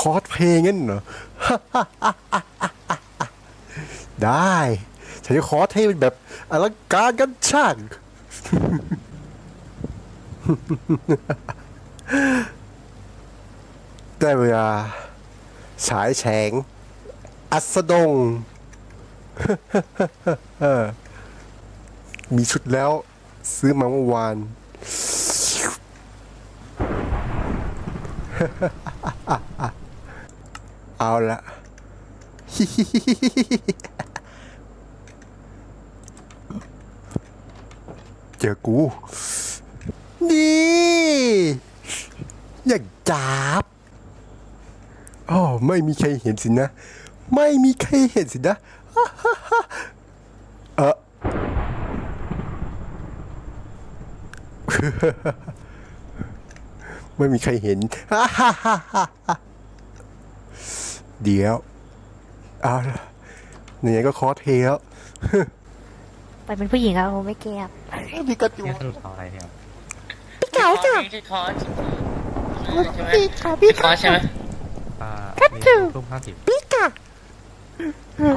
คอสเพลย์งั้นเหรอ ได้ฉันจะคอสให้เป็นแบบอลังการกันช่าง ได้เวลาฉายแฉง อัสดง มีชุดแล้วซื้อมาเมื่อวาน เอาละเจอกู นี่ อย่าจับอ๋อไม่มีใครเห็นสินะ ไม่มีใครเห็นสินะเออ ไม่มีใครเห็น เดี๋ยวเอาละไหนๆก็คอสเพลย์แล้วไปเป็นผู้หญิงอะโอ้ไม่เก็บพี่กระจูเนี่ยสรุปเอาอะไรเนี่ยพี่เก๋าจ้ะที่คอร์สพี่เก๋าพี่ที่คอร์สใช่ไหมอ่าครับมีจู่ทุ่มห้าสิบพี่เก๋า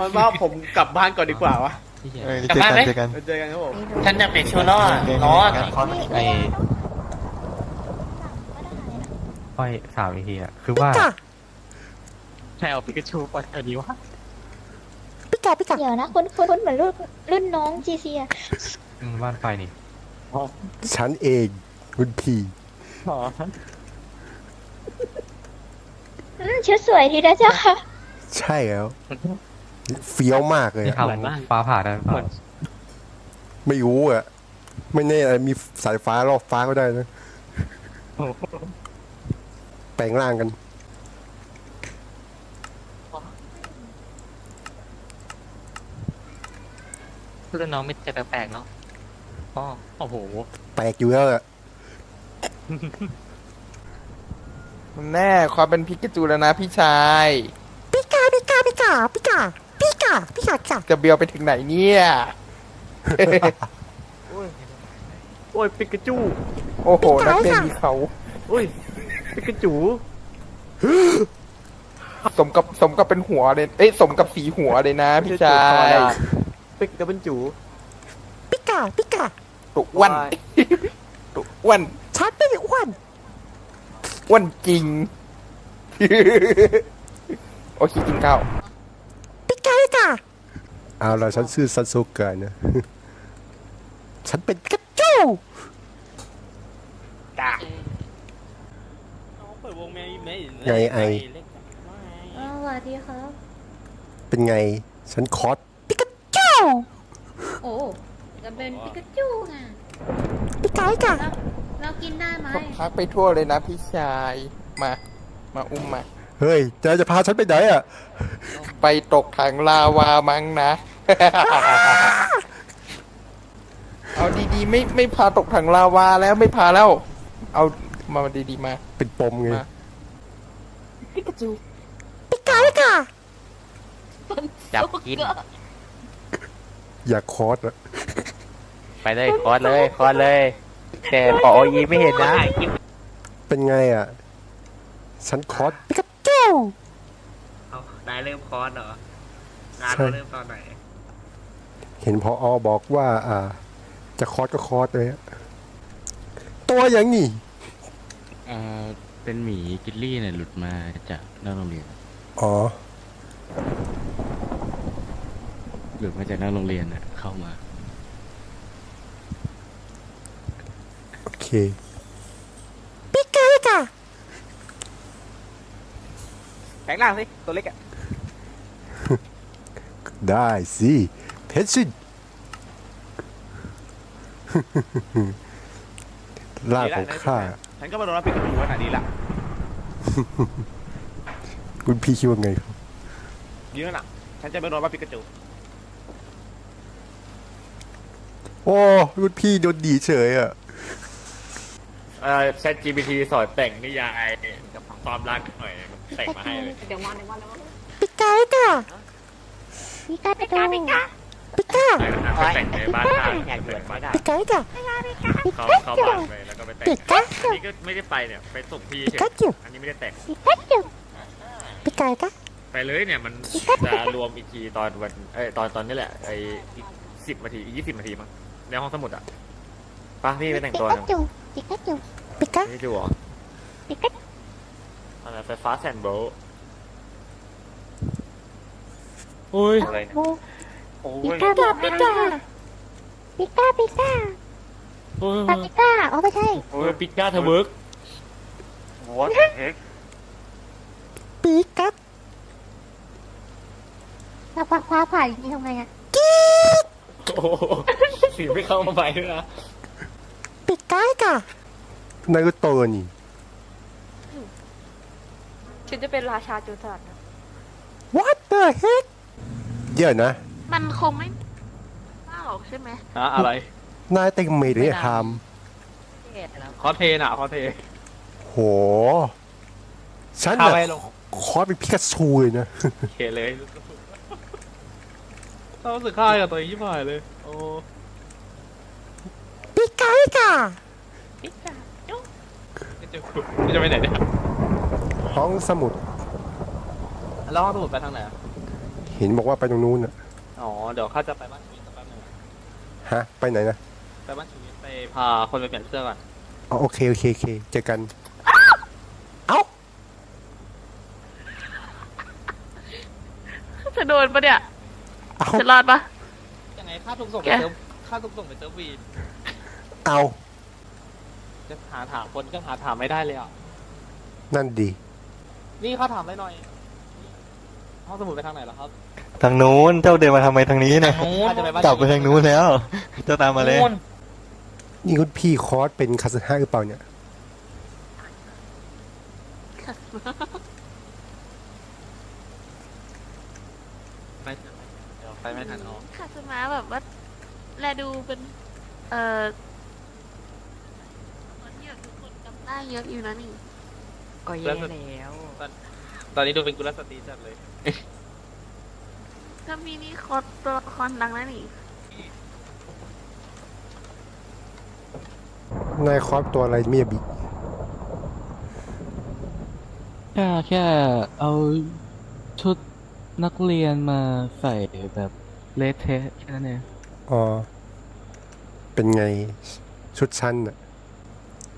มันว่าผมกลับบ้านก่อนดีกว่าวะที่เจ็ดเออเจอกันเจอกันเราเจอกันครับผมฉันจะเปลี่ยนชุดแล้วอะร้อนไอ้ ค่อยสามอีกทีอะคือว่าใช่เอาปิกาชูไปแถวนี้วะพี่เก๋าพี่เก๋าเดี๋ยวนะคุณคุณเหมือนรุ่นรุ่นน้องจีเซียอืมบ้านไฟนี่ฉันเองคุณพี่อ๋ออืมชุดสวยทีนะเจ้าค่ะ ใช่แล้วเฟี้ยวมากเลยนี่อะทำฟ้าผ่าได้หรือเปล่าไม่รู้อะ ไม่แน่อาจมีสายฟ้ารอบฟ้าก็ได้นะ แปลงร่างกัน รุ่นน้องไม่เจอแปลกๆเนาะอ๋อโอ้โห แปลกอยู่แล้วอะแน่ความเป็นพิกาจูแล้วนะพี่ชายพี่เก๋าพี่เก๋าพี่เก๋าพี่เก๋าพี่เก๋าพี่เก๋าจ้ะจะเบียวไปถึงไหนเนี่ย โอ้ยปิกาจู โอ้โหนักเรียนมีเขาโอ้ย ปิกาจูสมกับสมกับเป็นหัวเลยเอ้ยสมกับสีหัวเลยนะพี่ชายปิกกาเป็นจูพี่เก๋าพี่เก๋าตุอ้วนตุอ้วนฉันไม่ได้อ้วนอ้วนจริงโอเคกินข้าวพี่เก๋าพี่เก๋าเอาละฉันชื่อซันโซกะนะฉันเป็นกระจู ไงไอสวัสดีครับ เป็นไง ฉันคอสพี่กระจูโอ้จะเป็นปิกาจูไงพี่เก๋าพี่เก๋าเราเรากินได้ไหมพักไปทั่วเลยนะพี่ชาย มา มาอุ้มมา เฮ้ยจะจะพาฉันไปไหนอะ ไปตกถังลาวามั้งนะ เอาดีๆ ไม่ไม่พาตกถังลาวาแล้วไม่พาแล้ว เอามาดีๆมา เป็นปมไง มา พี่เก๋าพี่เก๋าจับกิน อยากคอสอะไปเลยคอร์สเลยคอร์สเลย แต่พอโอยีไม่เห็นนะ เป็นไงอะ ฉันคอสพี่กระจูนายเริ่มคอร์สเหรองานใช่เริ่มตอนไหน เห็นพออบอกว่า อ่า จะคอสก็คอสเลยอะตัวอย่างนี้ เอ่อ เป็นหมีกิลลี่เนี่ยหลุดมาจากนอกโรงเรียนอ๋อ หลุดมาจากนอกโรงเรียนน่ะเข้ามา โอเคพี่เก๋าพี่เก๋าแปลงร่างสิ ตัวเล็กอะได้สิ เพชรชินล่างของข้า ฉันก็มาโดนรับปิกาจูขนาดนี้ละคุณพี่คิดว่าไงครับยืนน่ะ ฉันจะไม่โดนรับปิกาจูโอ้คุณพี่โดนดีเฉยอะเอ่อ Chat GPT สอนแต่งนิยายกับความรักหน่อยแต่งมาให้เลยพี่เก๋าพี่เก๋าปิกาจูพี่ก้า ไปแต่งในบ้านท่าอยากเกิดไม่ได้พี่ก้าจ้ะเขาเขาบ้านไปแล้วก็ไปแต่งปิก้าอันนี้ก็ไม่ได้ไปเนี่ยไปส่งพี่เฉปิก้ายจูอันนี้ไม่ได้แต่งปิก้าจูพี่ก้าจ้ะไปเลยเนี่ยมันจะรวมอีกทีตอนวันเอ้ยตอนตอนนี้แหละไอ้อีกสิบนาทีอีกยี่สิบนาทีมั้งในห้องสมุดอะป้าพี่ไปแต่งปิตัวก้าหนึ่งจูปิก้าจูปิก้านี่ดูเหรอปิก้าอะไรไฟฟ้าแซนโบอุ้ยอะไร บูปิก้าจ้ะปิก้าปิก้าปิก้าโอ้ยปาปิก้าอ๋อไม่ใช่โอ้ยปิก้าเธอเวิร์ก What the heck ปีกัดถ้าฟ้าฟ้าผ่าอย่างนี้ทำไงอะโอ้โหเสียงไม่เข้ามาไปด้วยนะปิก้าจ้ะนายก็โตนี่ ฉันจะเป็นราชาโจรสลัดนะ What the heck เดี๋ยวนะ มันคงไม่น่าหรอกใช่ไหมอะอะไรนายแต่งเมย์หรือไงฮามคอสเทนอะคอสเทโห ฉันพาแบบไปลงคอสเป็นพิกาซูเลยนะ เขเลยต้องรู้สึกค่ายกับตัวเองที่ผ่านเลย โอ้ปิก้าจ้ะไม่จะไม่จะไปไหนเนี่ยห้องสมุดแล้วห้องสมุดไปทางไหนอะเห็นบอกว่าไปตรงนู้นอะ อ๋อ เดี๋ยวข้าจะไปบ้านชีวิตสักแป๊บนึงอะฮะ ไปไหนนะไปบ้านชีวิตไปพาคนไปเปลี่ยนเสื้อก่อน อ๋อโอเค โอเค โอเค เจอกัน เอ้า จะโดนปะเนี่ย เอ้า จะรอดปะ ยังไงค่าถูกส่งไปแกเซิร์ฟค่าถูกส่งไปเซิร์ฟวีดเอา จะหาถามคนก็หาถามไม่ได้เลยอะ นั่นดี นี่เขาถามได้หน่อย ห้องสมุดไปทางไหนเหรอครับ ทางนู้นเจ้าเดินมาทำไมทางนี้เนี่ยข้าจะไปบ้านกลับไปทางนู้นแล้ว เจ้าตามมาเลยนี่คุณพี่คอสเป็นคาสห้าหรือเปล่าเนี่ยไปเถอะเดี๋ยวไปไม่ทันเอาคาสมาแบบว่าแลดูเป็น เอ่อคนที่แบบทุกคนจำได้เยอะอยู่นะนี่ก็แย่แล้ว ตอนนี้ดูเป็นกุลสตรีจัดเลย ก็มีนี่คอตัวละครดังนะนี่นายคอสตัวอะไรเมียบิแค่แค่เอาชุดนักเรียนมาใส่แบบเละเทะแค่นั้นเองอ๋อ เป็นไงชุดชั้นอะ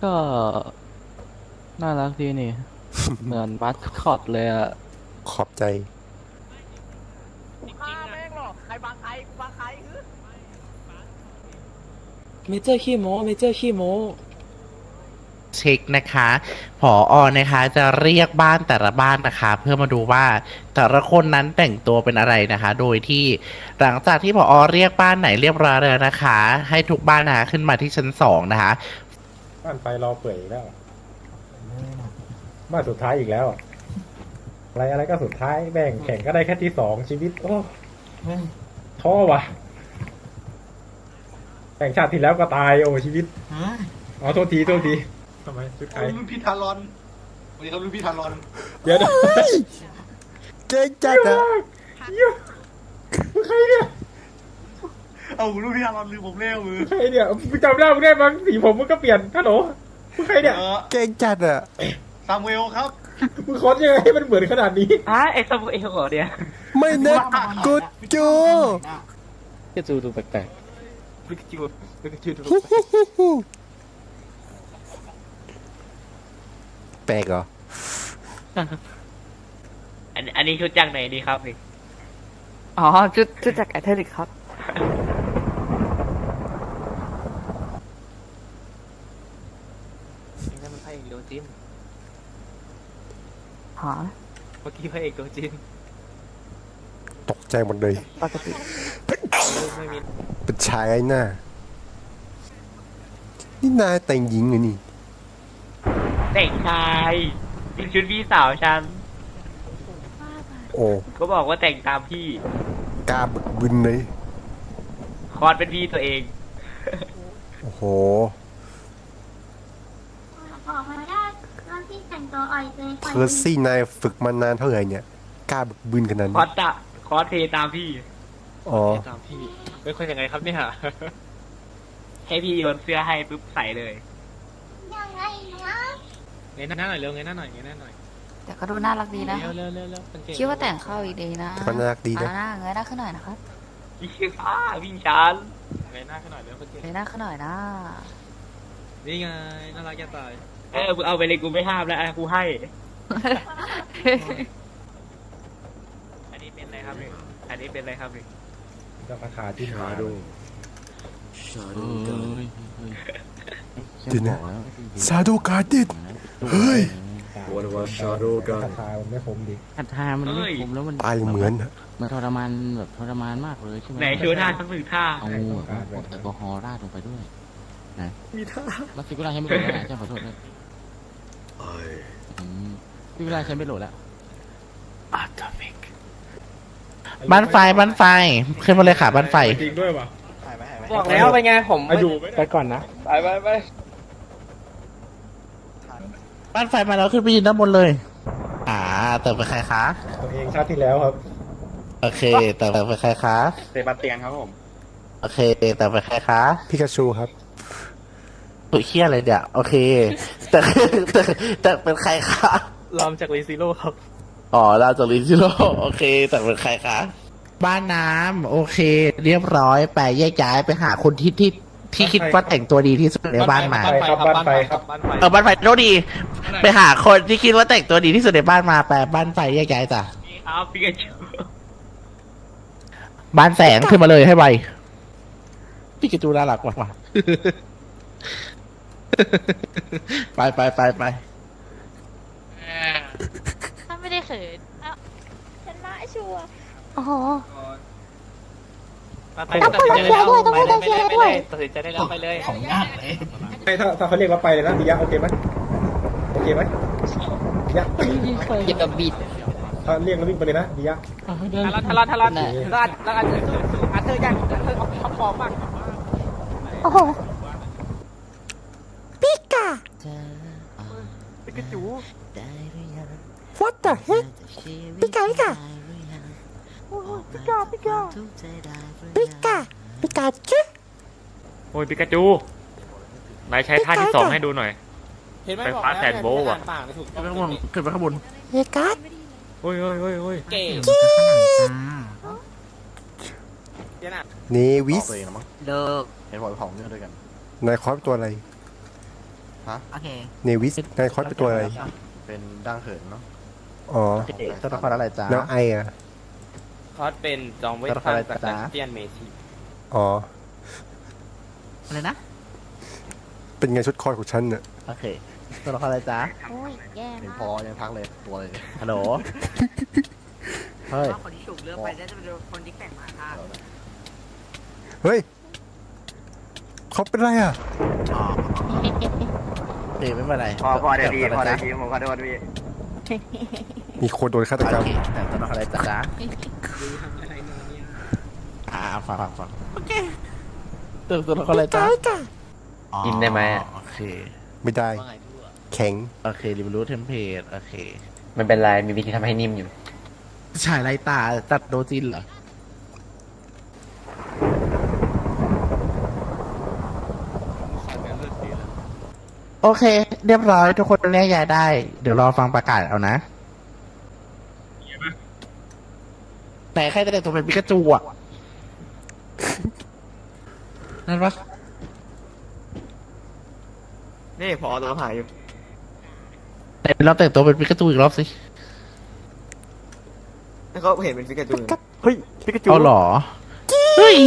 ก็น่ารักดีนี่ เหมือนมัสคอตเลยอะขอบใจ เมเจอร์ขี้โม้เมเจอร์ขี้โม้เช็คนะคะผออนะคะ จะเรียกบ้านแต่ละบ้านนะคะ เพื่อมาดูว่าแต่ละคนนั้นแต่งตัวเป็นอะไรนะคะ โดยที่หลังจากที่ผออเรียกบ้านไหนเรียบร้อยแล้วนะคะ ให้ทุกบ้านนะคะขึ้นมาที่ชั้นสองนะคะ บ้านไฟรอเปื่อยอีกแล้วบ้านสุดท้ายอีกแล้ว อะไรอะไรก็สุดท้ายแบ่งแข่งก็ได้แค่ที่สองชีวิต โอ้ท้อว่ะ แข่งชาติที่แล้วก็ตายโอ้ชีวิตอ๋อโทษทีโทษทีทำไมชุดใครรุ่นพี่ทารอนวันนี้เขารุ่นพี่ทารอนเดี๋ยวนะเจ๊จัดอะใครเนี่ยเอารุ่นพี่ทารอนลืมผมเร็วมือใครเนี่ยมึงจำได้มึงได้มั้งสีผมมึงก็เปลี่ยนฮัลโหลมึงใครเนี่ยเออเจ๊จัดอะซามูเอลครับมึงคอนยังไงให้มันเหมือนขนาดนี้อะไอ้สมุเอลเหรอเนี่ยไม่เน็ตกูจูก็จูดูแปลกๆ พิกจูพิกจูดูแปลกเหรอ อันอันนี้ชุดจากไหนดีครับนี่อ๋อชุดชุดจากแอทเทลิกครับ นั่นมันพระเอกโดนจินหาเมื่อกี้พระเอกโดนจินตกใจหมดเลย ปกติ ไม่มีเป็นชายไอ้หน้า นี่นายแต่งหญิงเหรอนี่ แต่งชายเป็นชุดพี่สาวฉัน โอ้ก็บอกว่าแต่งตามพี่ กล้าบึกบึนเลย คอสเป็นพี่ตัวเอง โอ้โห บอกมาได้ตอนที่แต่งตัวอ่อยเลยเพอร์ซี่นายฝึกมานานเท่าไหร่เนี่ย กล้าบึกบึนขนาดคอนี้ สตะคอสเพลย์ตามพี่โอ๋อตามพี่เป็นคนยังไงครับเนี่ยให้พี่โยนเสื้อให้ปุ๊บใส่เลยยังไงนะเงยหน้าหน่อยเร็วเงยหน้าหน่อยเงยหน้าหน่อยแต่ก็ดูน่ารักดีนะเร็วเร็วเร็วเร็วเป็นเก่งคิดว่าแต่งเข้าอีกดีนะก็น่ารักดีนะเอาหน้าเงยหน้าขึ้นหน่อยนะครับพี่ฟ้าพี่ชันเงยหน้าขึ้นหน่อยเร็วเป็นเก่งเงยหน้าขึ้นหน่อยนะนี่ไงน่ารักจะตายเออมึงเอาไปเลยกูไม่ห้ามแล้วอะกูให้อันนี้เป็นอะไรครับนี่อันนี้เป็นอะไรครับ นี่จะคาถาที่หาดูเอ้ยเดี๋ยวนะซาโดการ์เดนเฮ้ยวันว่าชาโดกันคาถามันไม่คมดีคันทามันไม่คมแล้วมันตายเหมือนอะมันทรมานแบบทรมานมากเลยใช่ไหมไหนโชว์ท่าสักหนึ่งท่าเอาแอลกอฮอล์ราดลงไปด้วยนะมีท่าแล้วฟิกุล่าใช้ไม่โหลดแล้วใช่ขอโทษด้วยอืมฟิกุล่าใช้ไม่โหลดแล้ว บ้านไฟบ้านไฟขึ้นมาเลยค่ะบ้านไฟจริงด้วยป่ะบอกแล้วไปไงผมไปดูไปก่อนนะไปไปไปบ้านไฟมาแล้วขึ้นไปยืนด้านบนเลย อ่าเติมไปใครคะตัวเองชาติที่แล้วครับ โอเคเติมไปใครคะเซบาสเตียนครับผม โอเคเติมไปใครคะพิกาชูครับตัวเคี้ยอะไรเนี่ยโอเค แต่แต่แต่เป็นใครคะลอมจากรีซิโร่ครับ อ๋อเราจะลินชิโร่โอเค แต่เป็นใครคะ บ้านน้ำโอเค เรียบร้อยไปแยกย้ายไปหาคนที่ที่ที่คิดว่าแต่งตัวดีที่สุดในบ้านมาบ้านไฟครับบ้านไฟครับบ้านไฟเออบ้านไฟโทษดี ไปหาคนที่คิดว่าแต่งตัวดีที่สุดในบ้านมาไปบ้านไฟแยกย้ายจ้ะนี่ครับพี่กระชูบ้านแสงขึ้นมาเลยให้ไวพี่กิจูน่ารักว่ะว่ะไปไปไปไป ถ้าไม่ได้เขินเอ้าชนะชัวร์ โอ้โหบ้านไฟตัดสินใจได้แล้วต้องพูดต้องไปเชีเลยยร์ไปด้วยเลยตัดสินใจได้แล้วไปเลย ของยากเลยถ้าถ้าเขาเรียกว่าไปเลยนะดิยะโอเคไหมโอเคไหมดิยะอย่าบิดถ้าเรียกแล้ววิ่งไปเลยนะดิยะทารันทารันทารันรันรันเธอสู้สู้อันเธอยังอันเธอท็อปฟอร์มมากโอ้โห ปิกาจู What the heck ปิกาปิกา ปิกาปิกาปิกาปิกาจุโอ้ยปิกาจูนายใช้ท่าที่สองให้ดูหน่อย เห็นไหมไฟบอกฟ้าแล้วแสนโวลต์อะต่างถูกต้องขึ้นไปข้างบนขึ้นไปข้างบนเฮกัสโอ้ยโอ้ยโอ้ยโอ้ยเก่งเดี๋ยวนะเนวิสตัวเองนะมั้งเลิกเห็นบอกของเยอะด้วยกันนายคอสเป็นตัวอะไรโอเคเนวิสนายคอสเป็นตัวอะไร เป็นดังเหินเนาะอ๋อตัวละครอะไรจ้าแล้วไออะ คอสเป็นจองเวทตัวละครอะไรจากจ๊ะดันเจียนเมทีอ๋อ อะไรนะ เป็นไงชุดคอสของฉันน่ะโอเคตัวละครอะไรจ้าโอ้ยแย่เห็นมากพอยังทักเลยตัวเลยฮัลโหลเฮ้ยคนที่ถูกเลือกไปน่าจะเป็นคนที่แต่งมาค่ะเฮ้ยเขาเป็นไรอะอ๋อเดี๋ยวไม่เป็นไรพอพอเดี๋ยวดีแต่พอตัวเดี๋ยวดีผมขอโทษพี่ มีคนโดนฆาตกรรมโอเคแต่ตัวละครอะไรจ้าอ่าฟังฟังฟังโอเคตัวตัวละครอะไรจ้ากินได้ไหมโอเคไม่ได้ แข็ง โอเครีวิวเทมเพลตโอเคไม่เป็นไร มีวิธีทำให้นิ่มอยู่ฉายไรตาตัดโดจินเหรอโอเค เรียบร้อยทุกคนแยกย้ายได้ เดี๋ยวรอฟังประกาศเอานะ ไหนใครจะได้ตัวเป็นปิกาจูอะ นั่นปะนี่พอตัวหายอยู่ไหนเราแต่งตัวเป็นปิกาจูอีกรอบสิแล้วเขาเห็นเป็นฟิกาจูเฮ้ยฟิกาจูเอาเหรอ เฮ้ย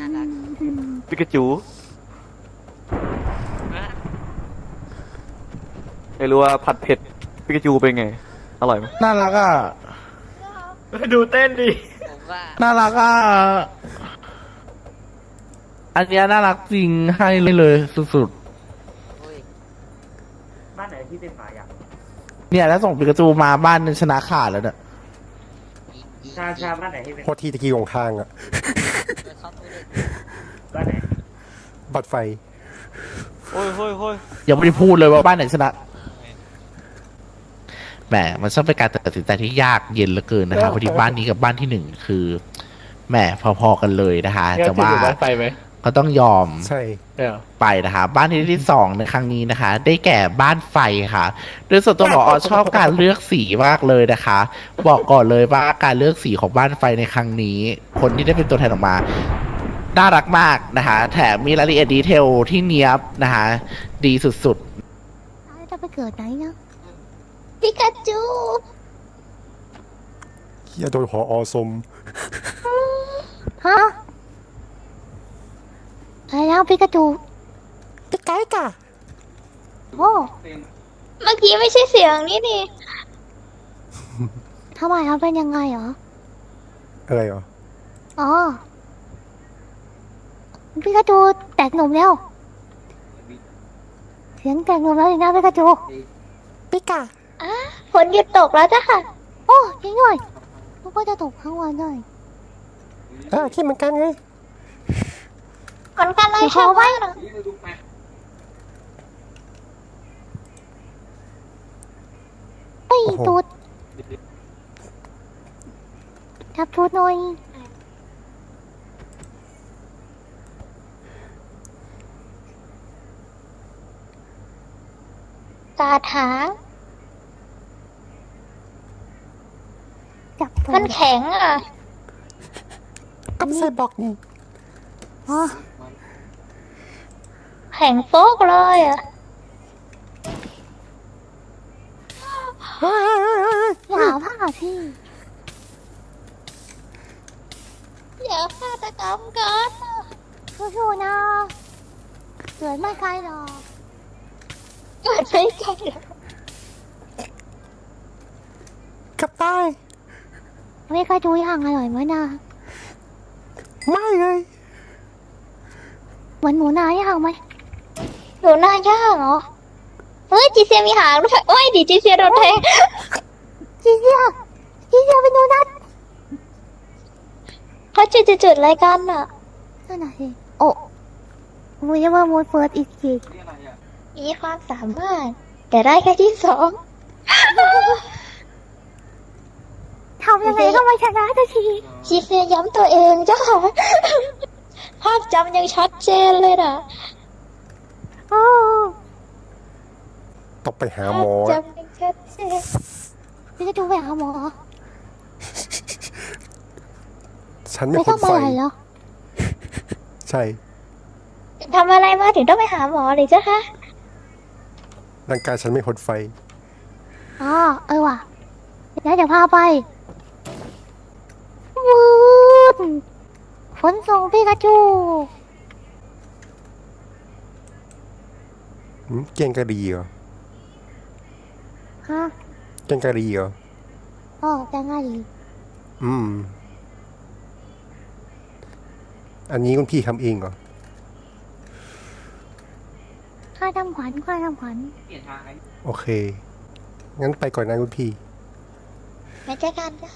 น่ารักฟิกาจูไม่รู้ว่าผัดเผ็ดฟิกาจูเป็นไง อร่อยไหมน่ารักอะ ดูเต้นดิ ผมว่าน่ารักอะ อันเนี้ยน่ารักจริงให้เลยเลยสุดบ้านไหนที่เป็นหมาอะๆเนี่ยแล้วส่งปิกาจูมาบ้านนึงชนะขาดแล้วเนี่ยชาชาบ้านไหนที่เป็นโคตรที่ตะกี้ของข้างอะบ้านไหนบัตรไฟ โอ้ยโอ้ยโอ้ยยังไม่ได้พูดเลยว่าบ้านไหนชนะ แหมมันช่างเป็นการตัดสินใจที่ยากเย็นเหลือเกินนะคะพอดีบ้านนี้กับบ้านที่หนึ่งคือแหมพอๆกันเลยนะคะแต่ว่าไปไหมก็ต้องยอมใช่ไปนะคะบ้านที่ที่สองในครั้งนี้นะคะ ได้แก่บ้านไฟค่ะ โดยส่วนตัวหมออชอบการเลือกสีมากเลยนะคะ บอกก่อนเลยว่าการเลือกสีของบ้านไฟในครั้งนี้ คนที่ได้เป็นตัวแทนออกมาน่ารักมากนะคะ แถมมีรายละเอียดดีเทลที่เนียบนะคะ ดีสุดๆจะไปเกิดไหนนะ ปิกาจูเฮียโดนหออสมฮะอะไรแล้วปิกาจูปิกาจูโอ้เมื่อกี้ไม่ใช่เสียงนี่นี่ทำไมเขาเป็นยังไงเหรออะไรเหรออ๋อปิกาจูแตกหนุ่มแล้วเสียงแตกหนุ่มแล้วอีกนะปิกาจูปิกา อะฝนหยุดตกแล้วจ้ะค่ะ โอ้จริงด้วยมันก็จะตกทั้งวันด้วยอ่าคิดเหมือนกันไงเหมือนกันเลยใช่ไหมเฮ้ยโอ้โหตูดจับตูดหน่อยตาถางจับ มันแข็งอะก็ไม่ใช่บอกนี่อ๋อแข็งโป๊กเลยอะเฮ้ยเฮ้ยเฮ้ยเฮ้ยอย่าผ้าพี่อย่าฆาตกรรมกันสู้ๆนะเกิดไม่ไกลหรอกเกิดไม่ไกลหรอก กลับตาย ไม่กระจุยห่างอร่อยไหมนะไม่เลยเหมือนหมูนาย่างไหมหมูนาย่างเหรอ เฮ้ยจีเซียมีหางด้วยโอ้ยดิจีเซียโดนแทงจีเซียจีเซียเป็นโดนัทเขาจุดจุดๆๆอะไรกันอะ นั่นน่ะสิโอ้มูยังว่ามูเฟิร์สอีกทีมีความสามารถ แต่ได้แค่ที่สอง ทำยังไงก็ไม่ชนะสักทีจีเซียย้ำตัวเองจ้าภาพจำยังชัดเจนเลยนะโอ้ต้องไปหาหมอ จำยังชัดเจนพี่จะดูไปหาหมอ ฉันไม่ไม่คต้อนงมาไฟไหนเหรอ ใช่ทำอะไรมาถึงต้องไปหาหมอเลยจ้ะคะร่างกายฉันไม่หดไฟอ๋อเออว่ะเดี๋ยวจะพาไปวู ดฝนส่งพี่กาจูหืมเกงกะหรี่เหรอฮะเกงกะหรี่เหรออ๋อจะง่ายดีอืม อันนี้คุณพี่ทำเองเหรอค่าทำขวัญค่าทำขวัญโอเค งั้นไปก่อนนะคุณพี่ไม่เจอกันจ้ะ